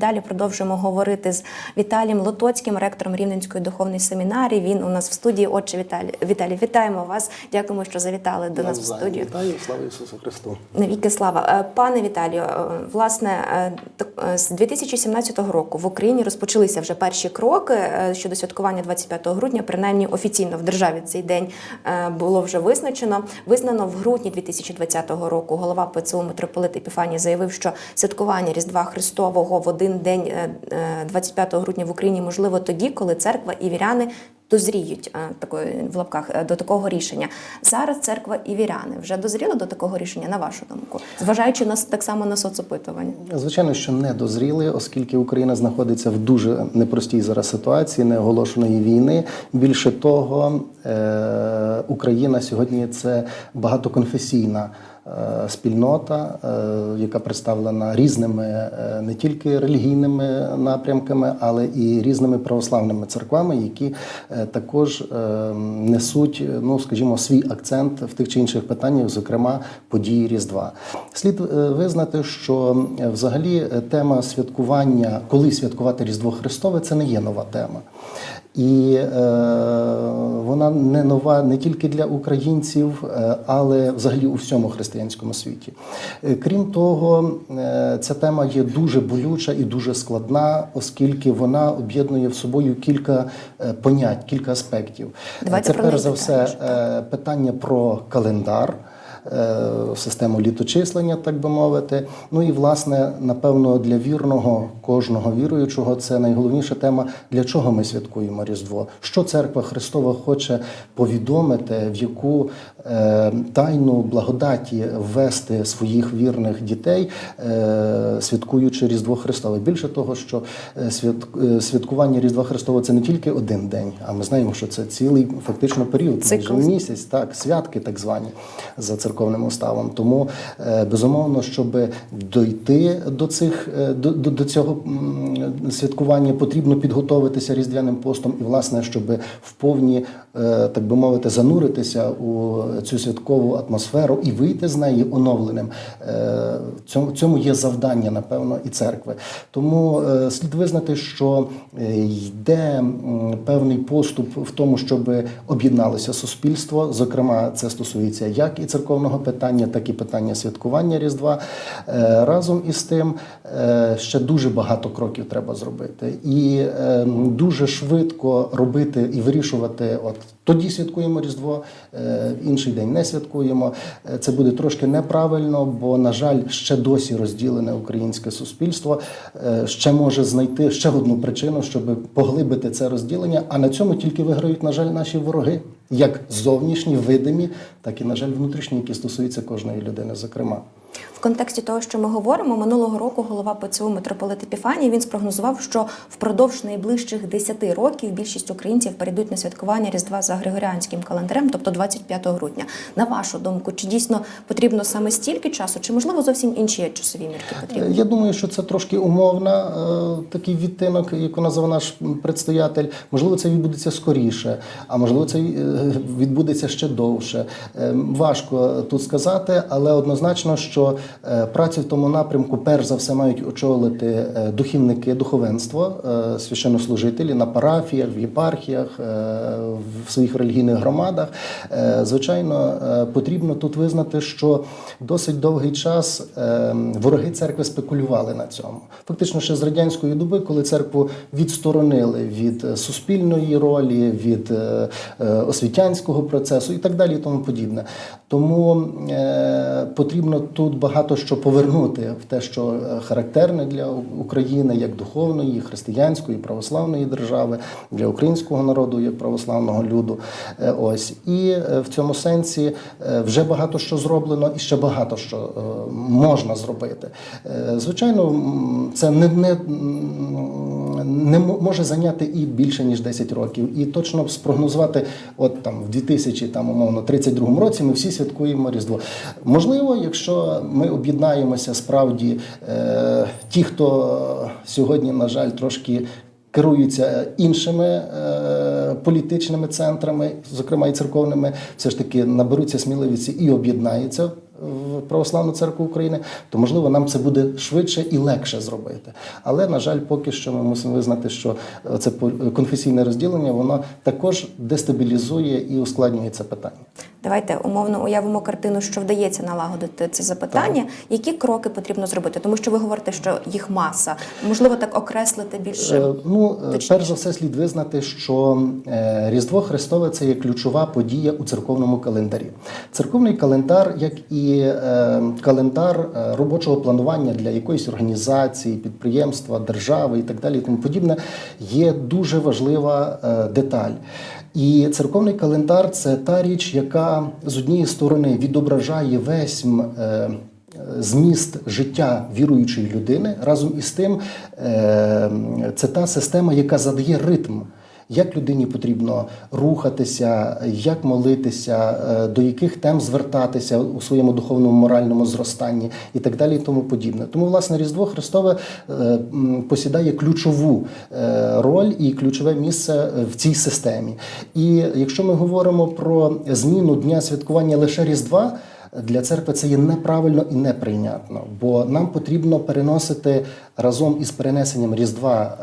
Далі продовжуємо говорити з Віталієм Лотоцьким, ректором Рівненської духовної семінарії. Він у нас в студії. Отже, Віталій, Віталій, вітаємо вас. Дякуємо, що завітали до нас в студію. Вітаю, слава Ісусу Христу. Навіки слава. Е, Пане Віталію, е, власне, е, з 2017 року в Україні розпочалися вже перші кроки щодо святкування 25 грудня. Принаймні офіційно в державі цей день було вже визначено. Визнано в грудні 2020 року. Голова ПЦУ митрополит Епіфаній заявив, що святкування Різдва Христового в один день е, е, 25 грудня в Україні можливо тоді, коли церква і віряни дозріють е, такої в лапках е, до такого рішення. Зараз церква і віряни вже дозріли до такого рішення, на вашу думку, зважаючи на так само на соцопитування. Звичайно, що не дозріли, оскільки Україна знаходиться в дуже непростій зараз ситуації неоголошеної війни. Більше того, е, Україна сьогодні це багатоконфесійна. Е, Спільнота, е, яка представлена різними е, не тільки релігійними напрямками, але і різними православними церквами, які також несуть, ну скажімо, свій акцент в тих чи інших питаннях, зокрема події Різдва. Слід визнати, що взагалі тема святкування, коли святкувати Різдво Христове, це не є нова тема. І е, вона не нова не тільки для українців, е, але взагалі у всьому християнському світі. Е, Крім того, е, ця тема є дуже болюча і дуже складна, оскільки вона об'єднує в собою кілька е, понять, кілька аспектів. Давайте Це перш за все е, питання про календар. Е, Систему літочислення, так би мовити. Ну і власне, напевно, для вірного кожного віруючого це найголовніша тема, для чого ми святкуємо Різдво. Що церква Христова хоче повідомити, в яку е, тайну благодаті ввести своїх вірних дітей, е, святкуючи Різдво Христове. Більше того, що свят, святкування Різдва Христового це не тільки один день, а ми знаємо, що це цілий фактично період, майже місяць, так, святки так звані за церковним уставом. Тому е, безумовно, щоб дойти до цих е, до, до, цього святкування, потрібно підготовитися різдвяним постом, і власне, щоб в повні, е, так би мовити, зануритися у цю святкову атмосферу і вийти з неї оновленим. Цьому цьому є завдання, напевно, і церкви. Тому слід визнати, що йде певний поступ в тому, щоб об'єдналося суспільство. Зокрема, це стосується як і церковного питання, так і питання святкування Різдва. Е, Разом із тим е, ще дуже багато кроків треба зробити, і е, дуже швидко робити і вирішувати. От тоді святкуємо Різдво, е, інший день не святкуємо. Е, Це буде трошки неправильно, бо на жаль, ще досі розділене українське суспільство е, ще може знайти ще одну причину, щоб поглибити це розділення. А на цьому тільки виграють, на жаль, наші вороги, як зовнішні, видимі, так і на жаль, внутрішні, які стосуються кожної людини, зокрема. Контексті того, що ми говоримо, минулого року голова ПЦУ митрополит Епіфаній він спрогнозував, що впродовж найближчих 10 років більшість українців перейдуть на святкування Різдва за григоріанським календарем, тобто 25 грудня. На вашу думку, чи дійсно потрібно саме стільки часу, чи можливо зовсім інші часові мірки потрібні? Я думаю, що це трошки умовна е, такий відтинок, яку назвав наш предстоятель. Можливо, це відбудеться скоріше, а можливо, це е, відбудеться ще довше. Е, Важко тут сказати, але однозначно, що е, працю в тому напрямку перш за все мають очолити е, духівники, духовенство, е, священнослужителі на парафіях, в єпархіях, е, в своїх релігійних громадах. Е, Звичайно, е, потрібно тут визнати, що досить довгий час е, вороги церкви спекулювали на цьому. Фактично, ще з радянської доби, коли церкву відсторонили від е, суспільної ролі, від е, е, освітянського процесу і так далі, і тому подібне. Тому е, потрібно тут багато що повернути в те, що е, характерне для України як духовної, християнської, православної держави, для українського народу як православного люду. Е, Ось і е, в цьому сенсі вже багато що зроблено, і ще багато що можна зробити. Звичайно, це не, не, не може зайняти і більше ніж 10 років. І точно спрогнозувати, от там в 2000, там умовно 32 році, ми всі святкуємо Різдво. Можливо, якщо ми об'єднаємося справді, е, ті, хто сьогодні, на жаль, трошки керуються іншими е, політичними центрами, зокрема і церковними, все ж таки наберуться сміливості і об'єднаються в Православну церкву України, то можливо нам це буде швидше і легше зробити. Але на жаль, поки що ми мусимо визнати, що це конфесійне розділення воно також дестабілізує і ускладнює це питання. Давайте умовно уявимо картину, що вдається налагодити це запитання. Які кроки потрібно зробити? Тому що ви говорите, що їх маса. Можливо, так окреслити більше. Е, Ну, е, точніше. перш за все, слід визнати, що е, Різдво Христове це є ключова подія у церковному календарі. Церковний календар, як і е, календар е, робочого планування для якоїсь організації, підприємства, держави і так далі, і тому подібне, є дуже важлива е, деталь. І церковний календар це та річ, яка з однієї сторони відображає весь зміст життя віруючої людини. Разом із тим, це та система, яка задає ритм. Як людині потрібно рухатися, як молитися, е, до яких тем звертатися у своєму духовному моральному зростанні і так далі, і тому подібне. Тому, власне, Різдво Христове е, посідає ключову е, роль і ключове місце в цій системі. І якщо ми говоримо про зміну дня святкування лише Різдва. Для церкви це є неправильно і неприйнятно, бо нам потрібно переносити разом із перенесенням Різдва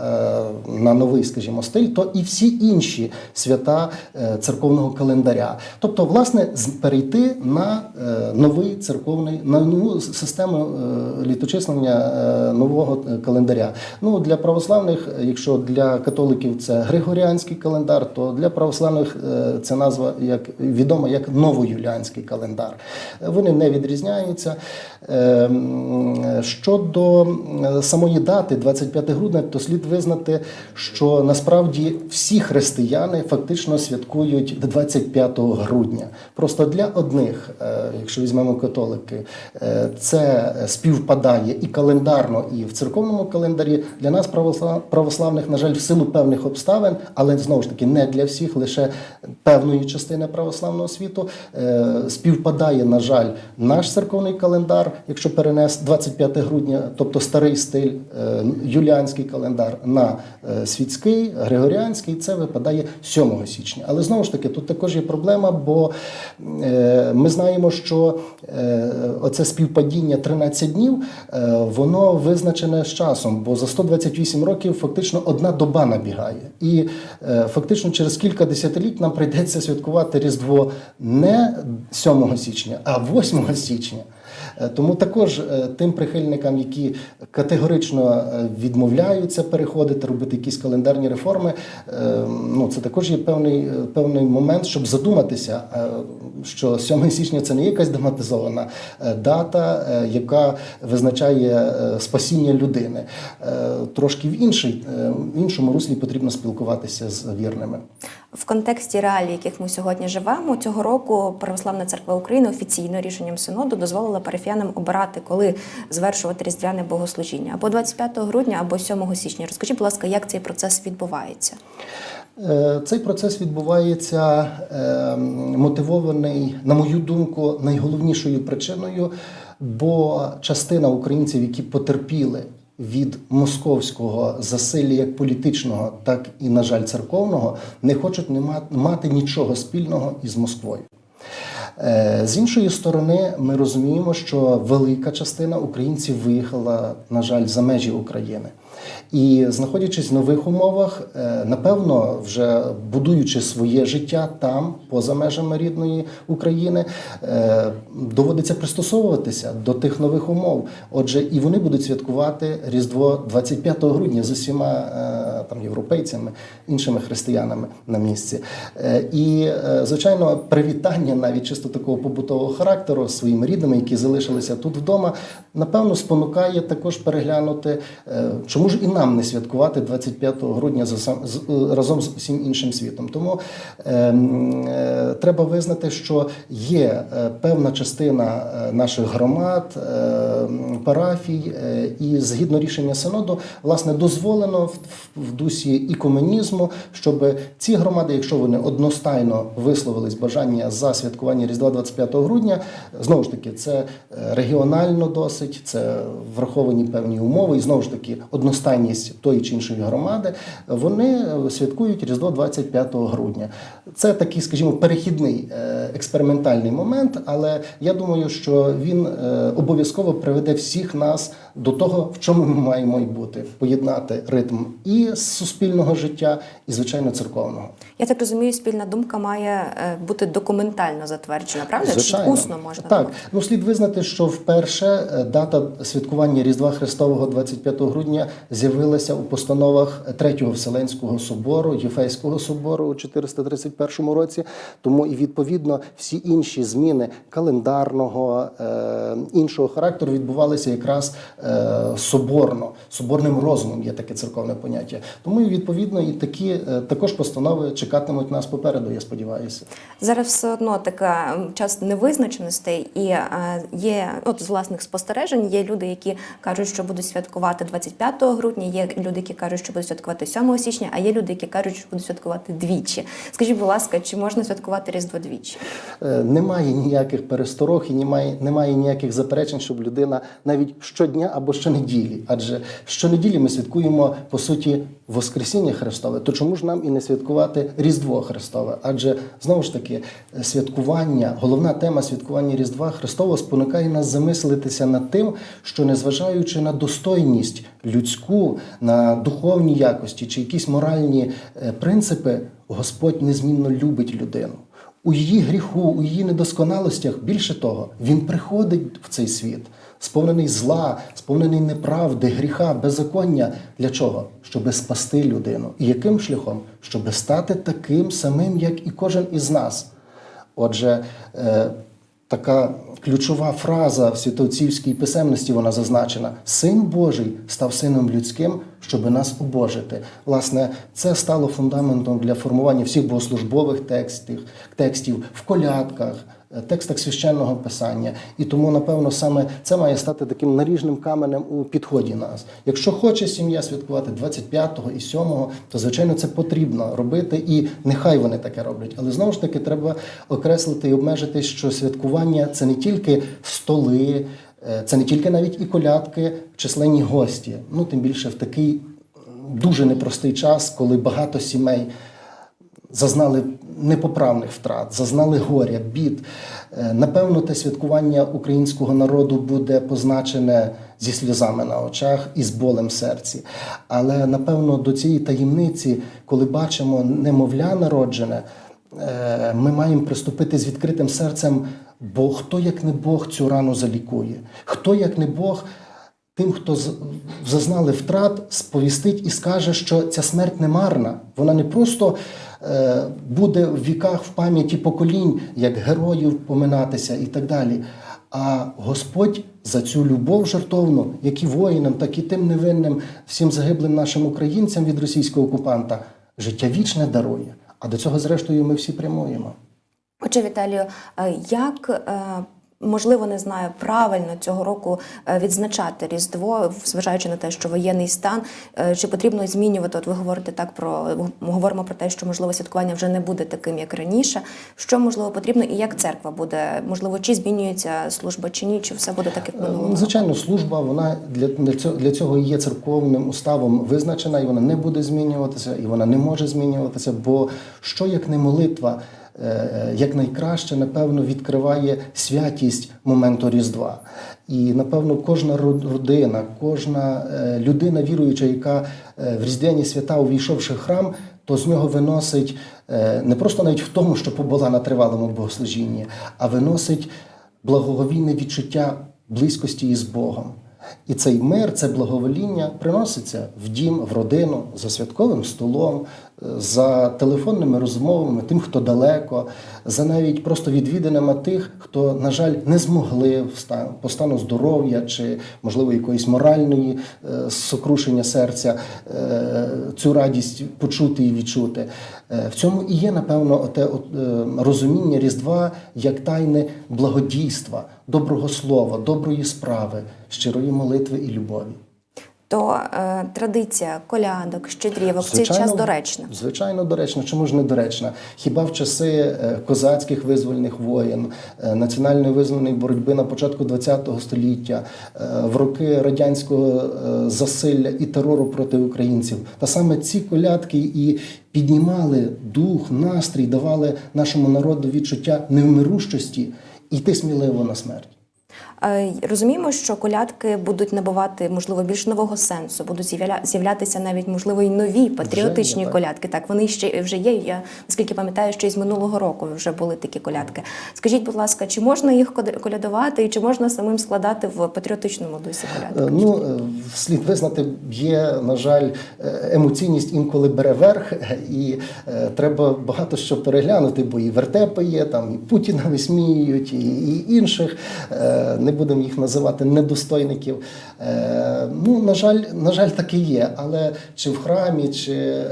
е, на новий, скажімо, стиль, то і всі інші свята е, церковного календаря. Тобто, власне, перейти на е, новий церковний, на нову систему літочислення нового календаря. Ну для православних, якщо для католиків це Григоріанський календар, то для православних це назва як відома як новоюліанський календар. Вони не відрізняються. Е, Щодо е, самої дати, 25 грудня, то слід визнати, що насправді всі християни фактично святкують 25 грудня. Просто для одних, е, якщо візьмемо католики, е, це співпадає і календарно, і в церковному календарі. Для нас, православних, на жаль, в силу певних обставин, але знову ж таки не для всіх, лише певної частини православного світу, співпадає, на жаль, наш церковний календар, якщо перенес 25 грудня, тобто старий стиль, е, юліанський календар на е, світський, григоріанський, це випадає 7 січня. Але знову ж таки, тут також є проблема, бо е, ми знаємо, що оце співпадіння 13 днів, воно визначене з часом, бо за 128 років фактично одна доба набігає. І фактично через кілька десятиліть нам прийдеться святкувати Різдво не 7 січня, а 8 січня. Е, Тому також е, тим прихильникам, які категорично е, відмовляються переходити, робити якісь календарні реформи, ну це також є певний, певний момент, щоб задуматися, що 7 січня це не якась драматизована е, дата, яка визначає спасіння людини. Трошки в інший, е, в іншому руслі потрібно спілкуватися з вірними. В контексті реалій, яких ми сьогодні живемо, цього року Православна церква України офіційно рішенням синоду дозволила парафіянам обирати, коли звершувати різдвяне богослужіння або 25 грудня, або 7 січня. Розкажіть, будь ласка, як цей процес відбувається? Е, Цей процес відбувається е, мотивований, на мою думку, найголовнішою причиною, бо частина українців, які потерпіли від московського засилля як політичного, так і, на жаль, церковного, не хочуть не ма- мати нічого спільного із Москвою. Е, З іншої сторони, ми розуміємо, що велика частина українців виїхала, на жаль, за межі України. І знаходячись в нових умовах, е, напевно, вже будуючи своє життя там, поза межами рідної України, е, доводиться пристосовуватися до тих нових умов. Отже, і вони будуть святкувати Різдво 25 грудня з усіма е, там європейцями, іншими християнами на місці. І, звичайно, привітання навіть чисто такого побутового характеру своїми рідними, які залишилися тут вдома, напевно, спонукає також переглянути, чому ж і нам не святкувати 25 грудня за сам- з- е, разом з усім іншим світом. Тому е, е, треба визнати, що є е, певна частина е, наших громад, е, парафій, е, і згідно рішення синоду, власне, дозволено в, в дусі і комунізму, щоб ці громади, якщо вони одностайно висловились бажання за святкування Різдва 25 грудня, знову ж таки, це регіонально досить, це враховані певні умови, і знову ж таки одностайність тої чи іншої громади, вони е, святкують Різдво 25 грудня. Це такий, скажімо, перехідний е, експериментальний момент, але я думаю, що він е, обов'язково приведе всіх нас до того, в чому ми маємо й бути, поєднати ритм і суспільного життя, і звичайно церковного. Я так розумію, спільна думка має бути документально затверджена, правда? Чи усно можна Так, було? ну слід визнати, що вперше дата святкування Різдва Христового 25 грудня з'явилася у постановах Третього Вселенського собору, Єфейського собору у 431 році. Тому і відповідно всі інші зміни календарного е, іншого характеру відбувалися якраз е, соборно, соборним розумом є таке церковне поняття. Тому і відповідно і такі е, також постанови чекатимуть нас попереду. Я сподіваюся. Зараз все одно така час невизначеностей, і є от з власних спостережень. Є люди, які кажуть, що будуть святкувати 25 грудня. Є люди, які кажуть, що будуть святкувати 7 січня, а є люди, які кажуть, що будуть святкувати двічі. Скажіть, будь ласка, чи можна святкувати Різдво двічі? Е, Немає ніяких пересторог і немає, немає ніяких заперечень, щоб людина навіть щодня або щонеділі, адже щонеділі ми святкуємо по суті Воскресіння Христове. То чому ж нам і не святкувати Різдво Христове? Адже знову ж таки святкування, головна тема святкування Різдва Христового спонукає нас замислитися над тим, що незважаючи на достойність людську, на духовні якості чи якісь моральні е, принципи, Господь незмінно любить людину. У її гріху, у її недосконалостях, більше того, він приходить в цей світ, сповнений зла, сповнений неправди, гріха, беззаконня. Для чого? Щоби спасти людину. І яким шляхом? Щоби стати таким самим, як і кожен із нас. Отже, е, така ключова фраза в святоотцівській писемності вона зазначена: Син Божий став сином людським, щоб нас обожити. Власне, це стало фундаментом для формування всіх богослужбових текстів, текстів в колядках. Текстах священного писання, і тому, напевно, саме це має стати таким наріжним каменем у підході нас. Якщо хоче сім'я святкувати 25-го і 7-го, то звичайно це потрібно робити, і нехай вони таке роблять. Але знову ж таки треба окреслити і обмежити, що святкування це не тільки столи, е, це не тільки навіть і колядки, численні гості. Ну тим більше в такий дуже непростий час, коли багато сімей зазнали непоправних втрат, зазнали горя, бід. Е, Напевно, те святкування українського народу буде позначене зі сльозами на очах і з болем серці. Але напевно до цієї таємниці, коли бачимо немовля народжене, е, ми маємо приступити з відкритим серцем, бо хто як не Бог цю рану залікує, хто як не Бог тим, хто зазнали втрат, сповістить і скаже, що ця смерть не марна. Вона не просто е, буде в віках в пам'яті поколінь, як героїв поминатися і так далі. А Господь за цю любов жертовну, як і воїнам, так і тим невинним, всім загиблим нашим українцям від російського окупанта, життя вічне дарує. А до цього, зрештою, ми всі прямуємо. Отже, Віталію, е, як е, можливо не знаю, правильно цього року е, відзначати Різдво, зважаючи на те, що воєнний стан, е, чи потрібно змінювати? От ви говорите так про ми говоримо про те, що можливо святкування вже не буде таким, як раніше. Що можливо потрібно, і як церква буде? Можливо, чи змінюється служба, чи ні, чи все буде так, як минулого? Звичайно, служба вона для, для цього для цього є церковним уставом визначена, і вона не буде змінюватися, і вона не може змінюватися. Бо що як не молитва, е, як найкраще, напевно, відкриває святість моменту Різдва. І напевно, кожна родина, кожна е, людина віруюча, яка е, в різдвяні свята, увійшовши в храм, то з нього виносить е, не просто навіть в тому, що побула на тривалому богослужінні, а виносить благоговійне відчуття близькості із Богом. І цей мир, це благовоління приноситься в дім, в родину, за святковим столом, е, за телефонними розмовами, тим, хто далеко, за навіть просто відвідинами тих, хто, на жаль, не змогли по стану здоров'я чи, можливо, якоїсь моральної е, сокрушення серця е, цю радість почути і відчути. Е, В цьому і є, напевно, те розуміння Різдва як тайни благодійства, доброго слова, доброї справи, щирої молитви і любові. То е, традиція колядок, щедрівок в цей час доречна. Звичайно, доречно. Чому ж не доречна? Хіба в часи е, козацьких визвольних воєн, е, національної визвольної боротьби на початку ХХ століття, е, в роки радянського е, засилля і терору проти українців, та саме ці колядки і піднімали дух, настрій, давали нашому народу відчуття невмирущості йти сміливо на смерть. Е, Розуміємо, що колядки будуть набувати можливо більш нового сенсу, будуть з'являтися навіть можливо і нові патріотичні є, колядки. Так вони ще вже є. Я наскільки пам'ятаю, що із минулого року вже були такі колядки. Скажіть, будь ласка, чи можна їх колядувати, і чи можна самим складати в патріотичному дусі колядки? Е, Ну, е, слід визнати, є, на жаль, емоційність інколи бере верх, і треба багато що переглянути, бо і вертепи є, там і Путіна висміюють, і інших. Не будемо їх називати недостойників. Е, Ну, на жаль, на жаль, таке є. Але чи в храмі, чи е,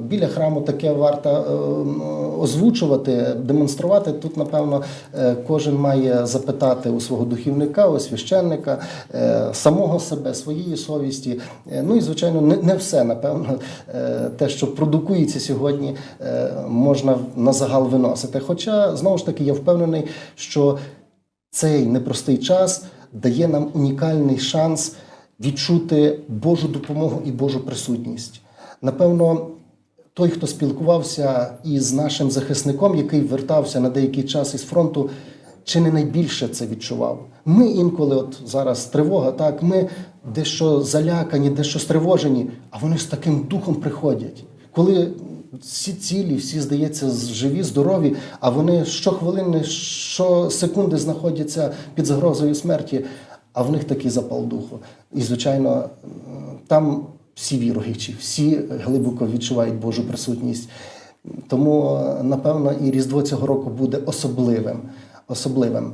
біля храму таке варто е, озвучувати, демонструвати. Тут, напевно, кожен має запитати у свого духівника, у священника, самого себе, своєї совісті. Ну і звичайно, не, все, напевно, те, що продукується сьогодні, можна на загал виносити. Хоча, знову ж таки, я впевнений, що цей непростий час дає нам унікальний шанс відчути Божу допомогу і Божу присутність. Напевно, той, хто спілкувався із нашим захисником, який вертався на деякий час із фронту, чи не найбільше це відчував. Ми інколи, от зараз тривога, так, ми дещо залякані, дещо стривожені, а вони з таким духом приходять. Коли всі цілі, всі, здається, живі, здорові, а вони щохвилини, щосекунди знаходяться під загрозою смерті, а в них такий запал духу. І, звичайно, там всі віруючі, всі глибоко відчувають Божу присутність. Тому, е, напевно, і Різдво цього року буде особливим. Особливим.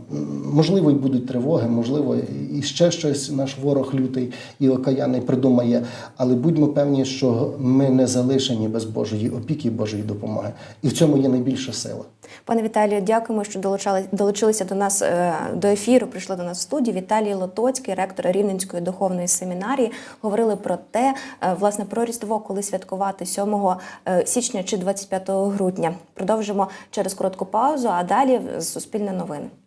Можливо, і будуть тривоги, можливо, і ще щось наш ворог лютий і окаяний придумає. Але будьмо певні, що ми не залишені без Божої опіки Божої допомоги. І в цьому є найбільша сила. Пане Віталію, дякуємо, що долучали, долучилися до нас е, до ефіру. Прийшли до нас в студію. Віталій Лотоцький, ректор Рівненської духовної семінарії, говорили про те, е, власне, про Різдво, коли святкувати 7 е, січня чи 25 грудня. Продовжимо через коротку паузу, а далі Суспільне новини.